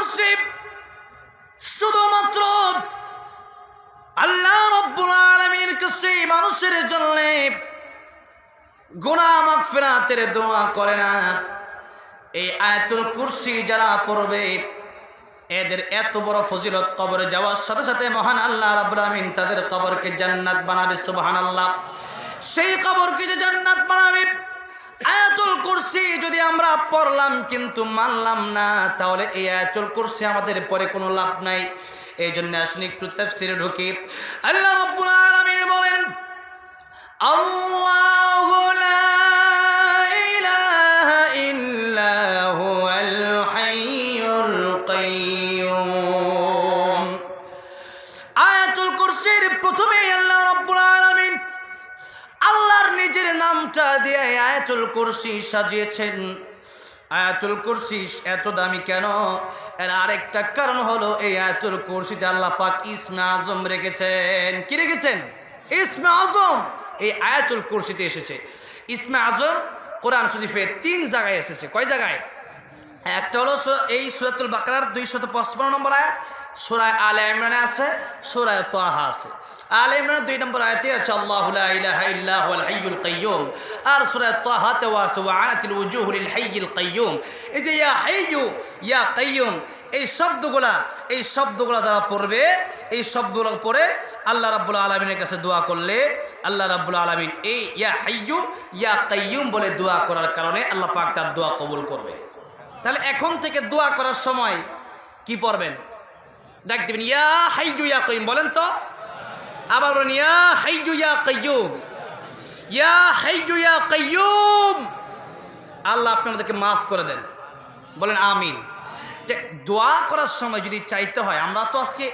কুরসি শুধুমাত্র আল্লাহ রব্বুল আলামিনের কাছে মানুষের জন্য গুনাহ মাগফিরাতের দোয়া করে না। এই আয়াতুল কুরসি যারা পড়বে, এদের এত বড় ফজিলত কবরে যাওয়ার সাথে সাথে মহান আল্লাহ রাব্বুল আমিন তাদের কবরকে জান্নাত বানাবে, সুবহানাল্লাহ। সেই কবরকে যে জান্নাত বানাবে, আয়াতুল কুরসি আমরা পড়লাম কিন্তু মানলাম না। তাহলে এই আয়াতুল কুরসি আমাদের পরে কোনো লাভ নাই। এই জন্য আসুন একটু তাফসিরে ঢুকি। আল্লাহ রাব্বুল আলামিন বলেন, আল্লাহু ইল্লা হুয়াল হাইয়ুল কাইয়্যুম নামটা দিয়ে আয়াতুল কুরসি সাজিয়েছেন। আয়াতুল কুরসি এত দামি কেন? এর আরেকটা কারণ হলো এই আয়াতুল কুরসিতে আল্লাহ পাক ইসমে আজম রেখেছেন। কি রেখেছেন? ইসমে আজম এই আয়াতুল কুরসিতে এসেছে। ইসমে আজম কোরআন শরীফে তিন জায়গায় এসেছে। কয় জায়গায়? একটা হলো এই সুরাতুল বাকরার দুইশত পঁচপন্ন নম্বর আয়াত সুরায় আল ইমরানে আছে, সুরায় তোহা আছে। আল ইমরানের দুই নম্বর আয়াতে আছে, আল্লাহু লা ইলাহা ইল্লা হুয়াল হাইয়ুল কাইয়্যুম আর সুরায় তোহাতেও আছে, ওয়া আনাতিল উজুহু লিল হাইয়িল কাইয়্যুম এই যে, ইয়া হাইয়ু, ইয়া কাইয়্যুম এই শব্দগুলা এই শব্দগুলা যারা পড়বে, এই শব্দগুলো পড়ে আল্লাহ রাব্বুল আলামিনের কাছে দোয়া করলে, আল্লাহ রাব্বুল আলামিন এই ইয়া হাইয়ু, ইয়া কাইয়্যুম বলে দোয়া করার কারণে আল্লাহ পাক তার দোয়া কবুল করবে। তাহলে এখন থেকে দোয়া করার সময় কি পড়বেন? ডাক দিবেন, ইয়া হাইজু ইয়া কইম বলেন তো। আবার বলেন, ইয়া হাইজু ইয়া কাইয়ুম ইয়া হাইজু ইয়া কাইয়ুম আল্লাহ আপনি আমাদেরকে মাফ করে দেন। বলেন, আমিন দোয়া করার সময় যদি চাইতে হয়, আমরা তো আজকে